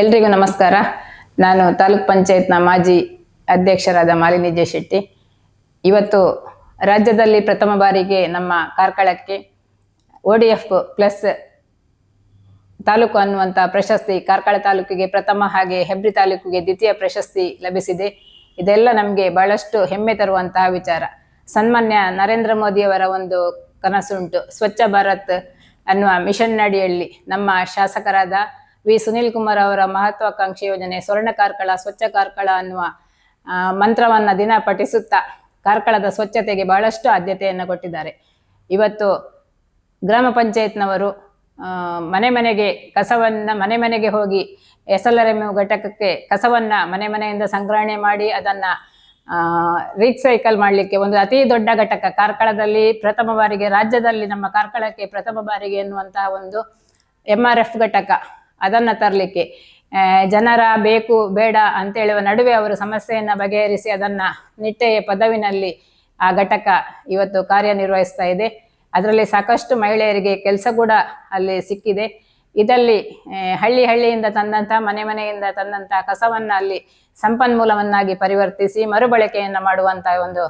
ಎಲ್ರಿಗೂ ನಮಸ್ಕಾರ. ನಾನು ತಾಲೂಕ್ ಪಂಚಾಯತ್ನ ಮಾಜಿ ಅಧ್ಯಕ್ಷರಾದ ಮಾಲಿನಿ ಜೆ ಶೆಟ್ಟಿ ಇವತ್ತು ರಾಜ್ಯದಲ್ಲಿ ಪ್ರಥಮ ಬಾರಿಗೆ ನಮ್ಮ ಕಾರ್ಕಳಕ್ಕೆ O D F plus taluk ಅನ್ನುವಂಥ ಪ್ರಶಸ್ತಿ ಕಾರ್ಕಳ ತಾಲೂಕಿಗೆ ಪ್ರಥಮ ಹಾಗೆ ಹೆಬ್ರಿ ತಾಲೂಕಿಗೆ ದ್ವಿತೀಯ ಪ್ರಶಸ್ತಿ ಲಭಿಸಿದೆ. ಇದೆಲ್ಲ ನಮಗೆ ಬಹಳಷ್ಟು ಹೆಮ್ಮೆ ತರುವಂತಹ ವಿಚಾರ. ಸನ್ಮಾನ್ಯ ನರೇಂದ್ರ ಮೋದಿಯವರ ಒಂದು ಕನಸುಂಟು. ಸ್ವಚ್ಛ ಭಾರತ್ ಅನ್ನುವ ಮಿಷನ್ ಅಡಿಯಲ್ಲಿ ನಮ್ಮ ಶಾಸಕರಾದ ವಿ. ಸುನಿಲ್ ಕುಮಾರ್ ಅವರ ಮಹತ್ವಾಕಾಂಕ್ಷಿ ಯೋಜನೆ ಸ್ವರ್ಣ ಕಾರ್ಕಳ, ಸ್ವಚ್ಛ ಕಾರ್ಕಳ ಅನ್ನುವ ಮಂತ್ರವನ್ನು ದಿನ ಪಠಿಸುತ್ತಾ ಕಾರ್ಕಳದ ಸ್ವಚ್ಛತೆಗೆ ಬಹಳಷ್ಟು ಆದ್ಯತೆಯನ್ನು ಕೊಟ್ಟಿದ್ದಾರೆ. ಇವತ್ತು ಗ್ರಾಮ ಪಂಚಾಯತ್ನವರು ಮನೆ ಮನೆಗೆ ಕಸವನ್ನು, ಮನೆ ಮನೆಗೆ ಹೋಗಿ ಎಸ್ ಎಲ್ ಆರ್ ಎಂ ಘಟಕಕ್ಕೆ ಕಸವನ್ನು ಮನೆ ಮನೆಯಿಂದ ಸಂಗ್ರಹಣೆ ಮಾಡಿ ಅದನ್ನ ರೀಸೈಕಲ್ ಮಾಡಲಿಕ್ಕೆ ಒಂದು ಅತಿ ದೊಡ್ಡ ಘಟಕ, ಕಾರ್ಕಳದಲ್ಲಿ ಪ್ರಥಮ ಬಾರಿಗೆ, ರಾಜ್ಯದಲ್ಲಿ ನಮ್ಮ ಕಾರ್ಕಳಕ್ಕೆ ಪ್ರಥಮ ಬಾರಿಗೆ ಎನ್ನುವಂತಹ ಒಂದು ಎಂ ಆರ್ ಎಫ್ ಘಟಕ. ಅದನ್ನ ತರಲಿಕ್ಕೆ. ಜನರ ಬೇಕು, ಬೇಡ ಅಂತ ಹೇಳುವ ನಡುವೆ ಅವರು ಸಮಸ್ಯೆಯನ್ನು ಬಗೆಹರಿಸಿ ಅದನ್ನ ನಿಟ್ಟೆಯ ಪದವಿನಲ್ಲಿ ಆ ಘಟಕ ಇವತ್ತು ಕಾರ್ಯನಿರ್ವಹಿಸ್ತಾ ಇದೆ. ಅದರಲ್ಲಿ ಸಾಕಷ್ಟು ಮಹಿಳೆಯರಿಗೆ ಕೆಲಸ ಕೂಡ ಅಲ್ಲಿ ಸಿಕ್ಕಿದೆ. ಇದರಲ್ಲಿ ಹಳ್ಳಿ ಹಳ್ಳಿಯಿಂದ ತಂದಂತ, ಮನೆ ಮನೆಯಿಂದ ತಂದಂತ ಕಸವನ್ನ ಅಲ್ಲಿ ಸಂಪನ್ಮೂಲವನ್ನಾಗಿ ಪರಿವರ್ತಿಸಿ ಮರುಬಳಕೆಯನ್ನು ಮಾಡುವಂತ ಒಂದು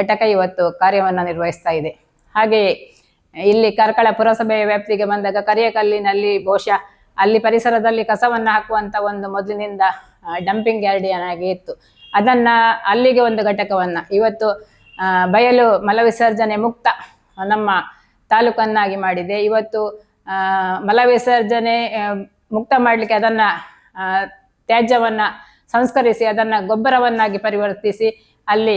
ಘಟಕ ಇವತ್ತು ಕಾರ್ಯವನ್ನ ನಿರ್ವಹಿಸ್ತಾ ಇದೆ. ಹಾಗೆಯೇ, ಇಲ್ಲಿ ಕಾರ್ಕಳ ಪುರಸಭೆಯ ವ್ಯಾಪ್ತಿಗೆ ಬಂದಾಗ ಕರಿಯಕಲ್ಲಿನಲ್ಲಿ ಬಹುಶಃ ಅಲ್ಲಿ ಪರಿಸರದಲ್ಲಿ ಕಸವನ್ನು ಹಾಕುವಂತ ಒಂದು ಮೊದಲಿನಿಂದ ಡಂಪಿಂಗ್ ಯಾರ್ಡಿಯನ್ ಆಗಿ ಇತ್ತು. ಅದನ್ನ ಅಲ್ಲಿಗೆ ಒಂದು ಘಟಕವನ್ನ ಇವತ್ತು ಬಯಲು ಮಲವಿಸರ್ಜನೆ ಮುಕ್ತ ನಮ್ಮ ತಾಲೂಕನ್ನಾಗಿ ಮಾಡಿದೆ. ಇವತ್ತು ಆ, ಮಲ ವಿಸರ್ಜನೆ ಆ, ಮುಕ್ತ ಮಾಡಲಿಕ್ಕೆ ಅದನ್ನ ತ್ಯಾಜ್ಯವನ್ನ ಸಂಸ್ಕರಿಸಿ ಅದನ್ನ ಗೊಬ್ಬರವನ್ನಾಗಿ ಪರಿವರ್ತಿಸಿ ಅಲ್ಲಿ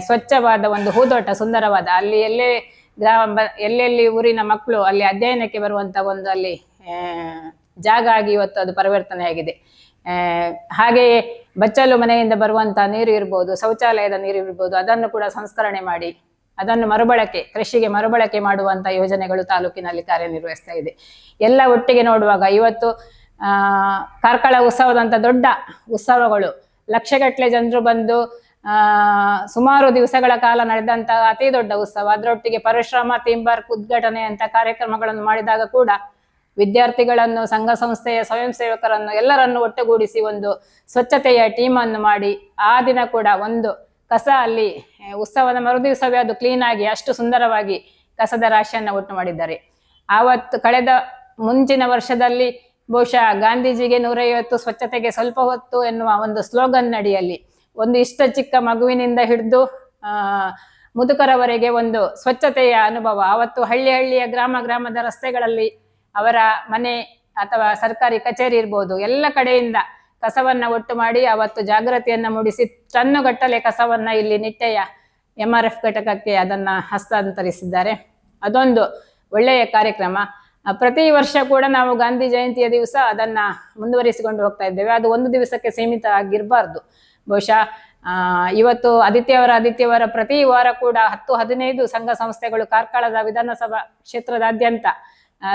ಸ್ವಚ್ಛವಾದ ಒಂದು ಹೂದೋಟ ಸುಂದರವಾದ ಅಲ್ಲಿ ಎಲ್ಲೇ ಗ್ರಾಮ ಎಲ್ಲೆಲ್ಲಿ ಊರಿನ ಮಕ್ಕಳು ಅಲ್ಲಿ ಅಧ್ಯಯನಕ್ಕೆ ಬರುವಂತ ಒಂದು ಅಲ್ಲಿ ಜಾಗ ಆಗಿ ಇವತ್ತು ಅದು ಪರಿವರ್ತನೆ ಆಗಿದೆ. ಹಾಗೆಯೇ ಬಚ್ಚಲು ಮನೆಯಿಂದ ಬರುವಂತಹ ನೀರು ಇರ್ಬೋದು, ಶೌಚಾಲಯದ ನೀರು ಇರ್ಬೋದು, ಅದನ್ನು ಕೂಡ ಸಂಸ್ಕರಣೆ ಮಾಡಿ, ಅದನ್ನು ಮರುಬಳಕೆ, ಕೃಷಿಗೆ ಮರುಬಳಕೆ ಮಾಡುವಂತಹ ಯೋಜನೆಗಳು ತಾಲೂಕಿನಲ್ಲಿ ಕಾರ್ಯನಿರ್ವಹಿಸ್ತಾ ಇದೆ. ಎಲ್ಲ ಒಟ್ಟಿಗೆ ನೋಡುವಾಗ ಇವತ್ತು ಕಾರ್ಕಳ ಉತ್ಸವದಂತ ದೊಡ್ಡ ಉತ್ಸವಗಳು. ಲಕ್ಷಗಟ್ಟಲೆ ಜನರು ಬಂದು ಸುಮಾರು ದಿವಸಗಳ ಕಾಲ ನಡೆದಂತಹ ಅತಿ ದೊಡ್ಡ ಉತ್ಸವ. ಅದರೊಟ್ಟಿಗೆ ಪರಿಶ್ರಮ ಪಾರ್ಕ್ ಉದ್ಘಾಟನೆ ಅಂತ ಕಾರ್ಯಕ್ರಮಗಳನ್ನು ಮಾಡಿದಾಗ ಕೂಡ ವಿದ್ಯಾರ್ಥಿಗಳನ್ನು, ಸಂಘ ಸಂಸ್ಥೆಯ ಸ್ವಯಂ ಸೇವಕರನ್ನು ಎಲ್ಲರನ್ನು ಒಟ್ಟುಗೂಡಿಸಿ ಒಂದು ಸ್ವಚ್ಛತೆಯ ಟೀಮ್ ಮಾಡಿ ಆ ದಿನ ಕೂಡ ಒಂದು ಕಸ ಅಲ್ಲಿ ಉತ್ಸವದ ಮರುದಿವಸವೇ ಅದು ಕ್ಲೀನ್ ಆಗಿ ಅಷ್ಟು ಸುಂದರವಾಗಿ ಕಸದ ರಾಶಿಯನ್ನು ಒಟ್ಟು ಮಾಡಿದ್ದಾರೆ. ಆವತ್ತು ಕಳೆದ ಮುಂಚಿನ ವರ್ಷದಲ್ಲಿ ಬಹುಶಃ ಗಾಂಧೀಜಿಗೆ ನೂರೈವತ್ತು, ಸ್ವಚ್ಛತೆಗೆ ಸ್ವಲ್ಪ ಹೊತ್ತು ಎನ್ನುವ ಒಂದು ಸ್ಲೋಗನ್ ಅಡಿಯಲ್ಲಿ ಒಂದು ಇಷ್ಟ ಚಿಕ್ಕ ಮಗುವಿನಿಂದ ಹಿಡಿದು ಮುದುಕರವರೆಗೆ ಒಂದು ಸ್ವಚ್ಛತೆಯ ಅನುಭವ. ಅವತ್ತು ಹಳ್ಳಿ ಹಳ್ಳಿಯ ಗ್ರಾಮ ಗ್ರಾಮದ ರಸ್ತೆಗಳಲ್ಲಿ ಅವರ ಮನೆ ಅಥವಾ ಸರ್ಕಾರಿ ಕಚೇರಿ ಇರ್ಬೋದು, ಎಲ್ಲ ಕಡೆಯಿಂದ ಕಸವನ್ನ ಒಟ್ಟು ಮಾಡಿ ಅವತ್ತು ಜಾಗೃತಿಯನ್ನ ಮೂಡಿಸಿ ಟನ್ನುಗಟ್ಟಲೆ ಕಸವನ್ನ ಇಲ್ಲಿ ನಿಟ್ಟೆಯ ಎಂ ಆರ್ ಎಫ್ ಘಟಕಕ್ಕೆ ಅದನ್ನ ಹಸ್ತಾಂತರಿಸಿದ್ದಾರೆ. ಅದೊಂದು ಒಳ್ಳೆಯ ಕಾರ್ಯಕ್ರಮ. ಪ್ರತಿ ವರ್ಷ ಕೂಡ ನಾವು ಗಾಂಧಿ ಜಯಂತಿಯ ದಿವಸ ಅದನ್ನ ಮುಂದುವರಿಸಿಕೊಂಡು ಹೋಗ್ತಾ ಇದ್ದೇವೆ. ಅದು ಒಂದು ದಿವಸಕ್ಕೆ ಸೀಮಿತ ಆಗಿರಬಾರ್ದು ಬಹುಶಃ ಇವತ್ತು ಆದಿತ್ಯವಾರ ಆದಿತ್ಯವಾರ ಪ್ರತಿ ವಾರ ಕೂಡ ಹತ್ತು, ಹದಿನೈದು ಸಂಘ ಸಂಸ್ಥೆಗಳು ಕಾರ್ಕಳದ ವಿಧಾನಸಭಾ ಕ್ಷೇತ್ರದಾದ್ಯಂತ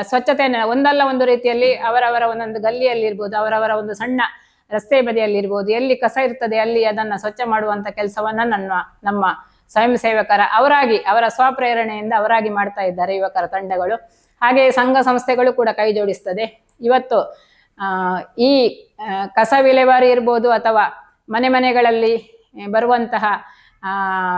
ಸ್ವಚ್ಛತೆಯನ್ನು ಒಂದಲ್ಲ ಒಂದು ರೀತಿಯಲ್ಲಿ ಅವರವರ ಒಂದೊಂದು ಗಲ್ಲಿಯಲ್ಲಿ ಇರ್ಬೋದು, ಅವರವರ ಒಂದು ಸಣ್ಣ ರಸ್ತೆ ಬದಿಯಲ್ಲಿ ಇರ್ಬೋದು ಎಲ್ಲಿ ಕಸ ಇರ್ತದೆ ಅಲ್ಲಿ ಅದನ್ನು ಸ್ವಚ್ಛ ಮಾಡುವಂತ ಕೆಲಸವನ್ನ ನನ್ನ, ನಮ್ಮ ಸ್ವಯಂ ಸೇವಕರ ಅವರಾಗಿ, ಅವರ ಸ್ವಪ್ರೇರಣೆಯಿಂದ ಅವರಾಗಿ ಮಾಡ್ತಾ ಇದ್ದಾರೆ ಯುವಕರ ತಂಡಗಳು. ಹಾಗೆ ಸಂಘ ಸಂಸ್ಥೆಗಳು ಕೂಡ ಕೈ ಜೋಡಿಸ್ತದೆ. ಇವತ್ತು ಈ ಕಸ ವಿಲೇವಾರಿ ಇರ್ಬೋದು ಅಥವಾ ಮನೆ ಮನೆಗಳಲ್ಲಿ ಬರುವಂತಹ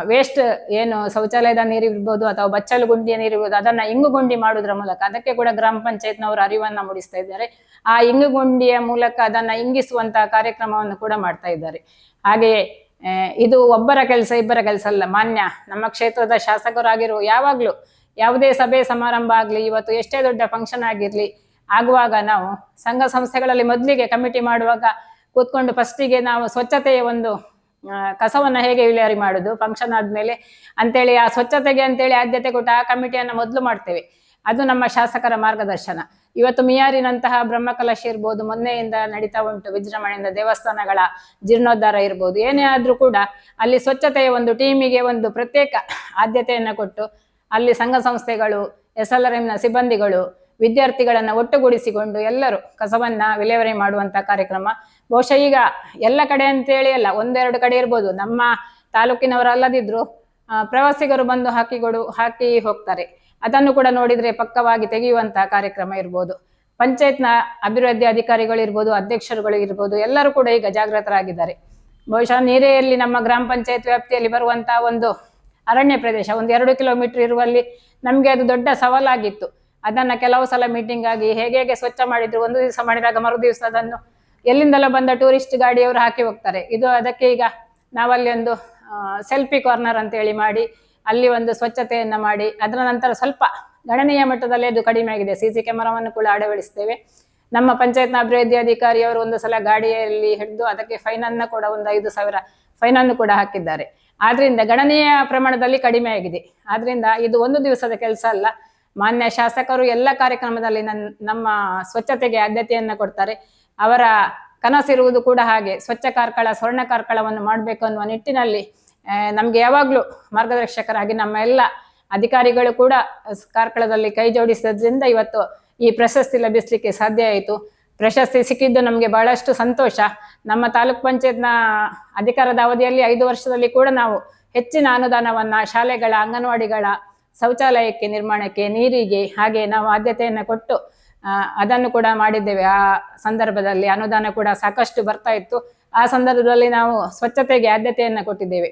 ವೇಸ್ಟ್ ಏನು ಶೌಚಾಲಯದ ನೀರು ಇರ್ಬೋದು ಅಥವಾ ಬಚ್ಚಲು ಗುಂಡಿಯ ನೀರು ಇರ್ಬೋದು ಅದನ್ನ ಇಂಗು ಗುಂಡಿ ಮಾಡುವುದರ ಮೂಲಕ ಅದಕ್ಕೆ ಕೂಡ ಗ್ರಾಮ ಪಂಚಾಯತ್ನವರು ಅರಿವನ್ನ ಮೂಡಿಸ್ತಾ ಇದ್ದಾರೆ. ಆ ಇಂಗು ಗುಂಡಿಯ ಮೂಲಕ ಅದನ್ನ ಇಂಗಿಸುವಂತಹ ಕಾರ್ಯಕ್ರಮವನ್ನು ಕೂಡ ಮಾಡ್ತಾ ಇದ್ದಾರೆ. ಹಾಗೆಯೇ ಇದು ಒಬ್ಬರ ಕೆಲಸ ಇಬ್ಬರ ಕೆಲಸ ಅಲ್ಲ ಮಾನ್ಯ ನಮ್ಮ ಕ್ಷೇತ್ರದ ಶಾಸಕರಾಗಿರುವ ಯಾವಾಗ್ಲೂ ಯಾವುದೇ ಸಭೆ ಸಮಾರಂಭ ಆಗ್ಲಿ ಇವತ್ತು ಎಷ್ಟೇ ದೊಡ್ಡ ಫಂಕ್ಷನ್ ಆಗಿರ್ಲಿ ಆಗುವಾಗ ನಾವು ಸಂಘ ಸಂಸ್ಥೆಗಳಲ್ಲಿ ಮೊದಲಿಗೆ ಕಮಿಟಿ ಮಾಡುವಾಗ ಕೂತ್ಕೊಂಡು ಫಸ್ಟಿಗೆ ನಾವು ಸ್ವಚ್ಛತೆಯ ಒಂದು ಆ, ಕಸವನ್ನ ಹೇಗೆ ವಿಲೇವಾರಿ ಮಾಡುದು ಫಂಕ್ಷನ್ ಆದ್ಮೇಲೆ ಅಂತೇಳಿ ಆ ಸ್ವಚ್ಛತೆಗೆ ಅಂತೇಳಿ ಆದ್ಯತೆ ಕೊಟ್ಟು ಆ ಕಮಿಟಿಯನ್ನ ಮೊದಲು ಮಾಡ್ತೇವೆ. ಅದು ನಮ್ಮ ಶಾಸಕರ ಮಾರ್ಗದರ್ಶನ. ಇವತ್ತು ಮಿಯಾರಿನಂತಹ ಬ್ರಹ್ಮಕಲಶ ಇರ್ಬೋದು, ಮೊನ್ನೆಯಿಂದ ನಡೀತಾ ಉಂಟು ವಿಜೃಂಭಣೆಯಿಂದ ದೇವಸ್ಥಾನಗಳ ಜೀರ್ಣೋದ್ಧಾರ ಇರ್ಬೋದು, ಏನೇ ಆದ್ರೂ ಕೂಡ ಅಲ್ಲಿ ಸ್ವಚ್ಛತೆಯ ಒಂದು ಟೀಮಿಗೆ ಒಂದು ಪ್ರತ್ಯೇಕ ಆದ್ಯತೆಯನ್ನ ಕೊಟ್ಟು ಅಲ್ಲಿ ಸಂಘ ಸಂಸ್ಥೆಗಳು ಎಸ್ ಎಲ್ ಆರ್ ಎಂನ ಸಿಬ್ಬಂದಿಗಳು, ವಿದ್ಯಾರ್ಥಿಗಳನ್ನ ಒಟ್ಟುಗೂಡಿಸಿಕೊಂಡು ಎಲ್ಲರೂ ಕಸವನ್ನ ವಿಲೇವಾರಿ ಮಾಡುವಂತಹ ಕಾರ್ಯಕ್ರಮ ಬಹುಶಃ ಈಗ ಎಲ್ಲ ಕಡೆ ಅಂತೇಳಿ ಅಲ್ಲ, ಒಂದೆರಡು ಕಡೆ ಇರ್ಬೋದು. ನಮ್ಮ ತಾಲೂಕಿನವರಲ್ಲದಿದ್ರು ಪ್ರವಾಸಿಗರು ಬಂದು ಹಾಕಿಕೊಡು ಹಾಕಿ ಹೋಗ್ತಾರೆ. ಅದನ್ನು ಕೂಡ ನೋಡಿದ್ರೆ ಪಕ್ಕವಾಗಿ ತೆಗೆಯುವಂತಹ ಕಾರ್ಯಕ್ರಮ ಇರ್ಬೋದು. ಪಂಚಾಯತ್ನ ಅಭಿವೃದ್ಧಿ ಅಧಿಕಾರಿಗಳು ಇರ್ಬೋದು, ಅಧ್ಯಕ್ಷರುಗಳು ಇರ್ಬೋದು, ಎಲ್ಲರೂ ಕೂಡ ಈಗ ಜಾಗೃತರಾಗಿದ್ದಾರೆ. ಬಹುಶಃ ನೀರೆಯಲ್ಲಿ ನಮ್ಮ ಗ್ರಾಮ ಪಂಚಾಯತ್ ವ್ಯಾಪ್ತಿಯಲ್ಲಿ ಬರುವಂತಹ ಒಂದು ಅರಣ್ಯ ಪ್ರದೇಶ, ಒಂದು ಎರಡು ಕಿಲೋಮೀಟರ್ ಇರುವಲ್ಲಿ ನಮಗೆ ಅದು ದೊಡ್ಡ ಸವಾಲಾಗಿತ್ತು. ಅದನ್ನ ಕೆಲವು ಸಲ ಮೀಟಿಂಗ್ ಆಗಿ ಹೇಗೆ ಹೇಗೆ ಸ್ವಚ್ಛ ಮಾಡಿದ್ರು, ಒಂದು ದಿವಸ ಮಾಡಿದಾಗ ಮರು ದಿವಸ ಅದನ್ನು ಎಲ್ಲಿಂದಲೋ ಬಂದ ಟೂರಿಸ್ಟ್ ಗಾಡಿಯವರು ಹಾಕಿ ಹೋಗ್ತಾರೆ. ಇದು ಅದಕ್ಕೆ ಈಗ ನಾವಲ್ಲಿ ಒಂದು ಸೆಲ್ಫಿ ಕಾರ್ನರ್ ಅಂತ ಹೇಳಿ ಮಾಡಿ, ಅಲ್ಲಿ ಒಂದು ಸ್ವಚ್ಛತೆಯನ್ನು ಮಾಡಿ, ಅದರ ನಂತರ ಸ್ವಲ್ಪ ಗಣನೀಯ ಮಟ್ಟದಲ್ಲಿ ಅದು ಕಡಿಮೆ ಆಗಿದೆ. ಸಿ ಸಿ ಕ್ಯಾಮರಾವನ್ನು ಕೂಡ ಅಳವಡಿಸ್ತೇವೆ. ನಮ್ಮ ಪಂಚಾಯತ್ನ ಅಭಿವೃದ್ಧಿ ಅಧಿಕಾರಿಯವರು ಒಂದು ಸಲ ಗಾಡಿಯಲ್ಲಿ ಹಿಡಿದು ಅದಕ್ಕೆ ಫೈನ್ ಅನ್ನ ಕೂಡ ಒಂದು ಐದು ಸಾವಿರ ಫೈನನ್ನು ಕೂಡ ಹಾಕಿದ್ದಾರೆ. ಆದ್ರಿಂದ ಗಣನೀಯ ಪ್ರಮಾಣದಲ್ಲಿ ಕಡಿಮೆ ಆಗಿದೆ. ಆದ್ರಿಂದ ಇದು ಒಂದು ದಿವಸದ ಕೆಲಸ ಅಲ್ಲ. ಮಾನ್ಯ ಶಾಸಕರು ಎಲ್ಲ ಕಾರ್ಯಕ್ರಮದಲ್ಲಿ ನನ್ನ ನಮ್ಮ ಸ್ವಚ್ಛತೆಗೆ ಆದ್ಯತೆಯನ್ನು ಕೊಡ್ತಾರೆ. ಅವರ ಕನಸಿರುವುದು ಕೂಡ ಹಾಗೆ. ಸ್ವಚ್ಛ ಕಾರ್ಕಳ, ಸ್ವರ್ಣ ಕಾರ್ಕಳವನ್ನು ಮಾಡಬೇಕು ಅನ್ನುವ ನಿಟ್ಟಿನಲ್ಲಿ ನಮಗೆ ಯಾವಾಗಲೂ ಮಾರ್ಗದರ್ಶಕರಾಗಿ ನಮ್ಮ ಎಲ್ಲ ಅಧಿಕಾರಿಗಳು ಕೂಡ ಕಾರ್ಕಳದಲ್ಲಿ ಕೈ ಜೋಡಿಸಿದ್ರಿಂದ ಇವತ್ತು ಈ ಪ್ರಶಸ್ತಿ ಲಭಿಸಲಿಕ್ಕೆ ಸಾಧ್ಯ ಆಯಿತು. ಪ್ರಶಸ್ತಿ ಸಿಕ್ಕಿದ್ದು ನಮಗೆ ಬಹಳಷ್ಟು ಸಂತೋಷ. ನಮ್ಮ ತಾಲೂಕ್ ಪಂಚಾಯತ್ನ ಅಧಿಕಾರದ ಅವಧಿಯಲ್ಲಿ ಐದು ವರ್ಷದಲ್ಲಿ ಕೂಡ ನಾವು ಹೆಚ್ಚಿನ ಅನುದಾನವನ್ನ ಶಾಲೆಗಳ, ಅಂಗನವಾಡಿಗಳ ಶೌಚಾಲಯಕ್ಕೆ, ನಿರ್ಮಾಣಕ್ಕೆ, ನೀರಿಗೆ ಹಾಗೆ ನಾವು ಆದ್ಯತೆಯನ್ನು ಕೊಟ್ಟು ಅದನ್ನು ಕೂಡ ಮಾಡಿದ್ದೇವೆ. ಆ ಸಂದರ್ಭದಲ್ಲಿ ಅನುದಾನ ಕೂಡ ಸಾಕಷ್ಟು ಬರ್ತಾ ಇತ್ತು. ಆ ಸಂದರ್ಭದಲ್ಲಿ ನಾವು ಸ್ವಚ್ಛತೆಗೆ ಆದ್ಯತೆಯನ್ನು ಕೊಟ್ಟಿದ್ದೇವೆ.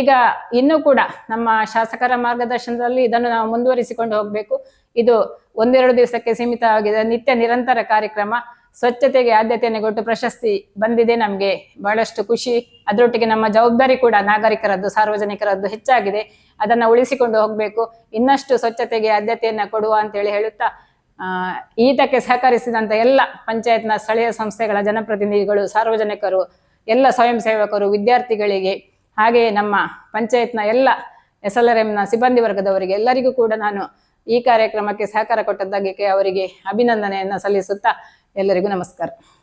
ಈಗ ಇನ್ನೂ ಕೂಡ ನಮ್ಮ ಶಾಸಕರ ಮಾರ್ಗದರ್ಶನದಲ್ಲಿ ಇದನ್ನು ನಾವು ಮುಂದುವರಿಸಿಕೊಂಡು ಹೋಗಬೇಕು. ಇದು ಒಂದೆರಡು ದಿವಸಕ್ಕೆ ಸೀಮಿತವಾಗಿದೆ. ನಿತ್ಯ ನಿರಂತರ ಕಾರ್ಯಕ್ರಮ. ಸ್ವಚ್ಛತೆಗೆ ಆದ್ಯತೆಯನ್ನು ಕೊಟ್ಟು ಪ್ರಶಸ್ತಿ ಬಂದಿದೆ. ನಮಗೆ ಬಹಳಷ್ಟು ಖುಷಿ. ಅದರೊಟ್ಟಿಗೆ ನಮ್ಮ ಜವಾಬ್ದಾರಿ ಕೂಡ ನಾಗರಿಕರದ್ದು, ಸಾರ್ವಜನಿಕರದ್ದು ಹೆಚ್ಚಾಗಿದೆ. ಅದನ್ನು ಉಳಿಸಿಕೊಂಡು ಹೋಗಬೇಕು. ಇನ್ನಷ್ಟು ಸ್ವಚ್ಛತೆಗೆ ಆದ್ಯತೆಯನ್ನು ಕೊಡುವ ಅಂತೇಳಿ ಹೇಳುತ್ತಾ ಈತಕ್ಕೆ ಸಹಕರಿಸಿದಂತ ಎಲ್ಲ ಪಂಚಾಯತ್ನ ಸ್ಥಳೀಯ ಸಂಸ್ಥೆಗಳ ಜನಪ್ರತಿನಿಧಿಗಳು, ಸಾರ್ವಜನಿಕರು, ಎಲ್ಲ ಸ್ವಯಂ ಸೇವಕರು, ವಿದ್ಯಾರ್ಥಿಗಳಿಗೆ ಹಾಗೆ ನಮ್ಮ ಪಂಚಾಯತ್ನ ಎಲ್ಲ ಎಸ್ ಎಲ್ ಆರ್ ಎಂನ ಸಿಬ್ಬಂದಿ ವರ್ಗದವರಿಗೆ ಎಲ್ಲರಿಗೂ ಕೂಡ ನಾನು ಈ ಕಾರ್ಯಕ್ರಮಕ್ಕೆ ಸಹಕಾರ ಕೊಟ್ಟದ್ದಾಗಿ ಅವರಿಗೆ ಅಭಿನಂದನೆಯನ್ನು ಸಲ್ಲಿಸುತ್ತಾ ಎಲ್ಲರಿಗೂ ನಮಸ್ಕಾರ.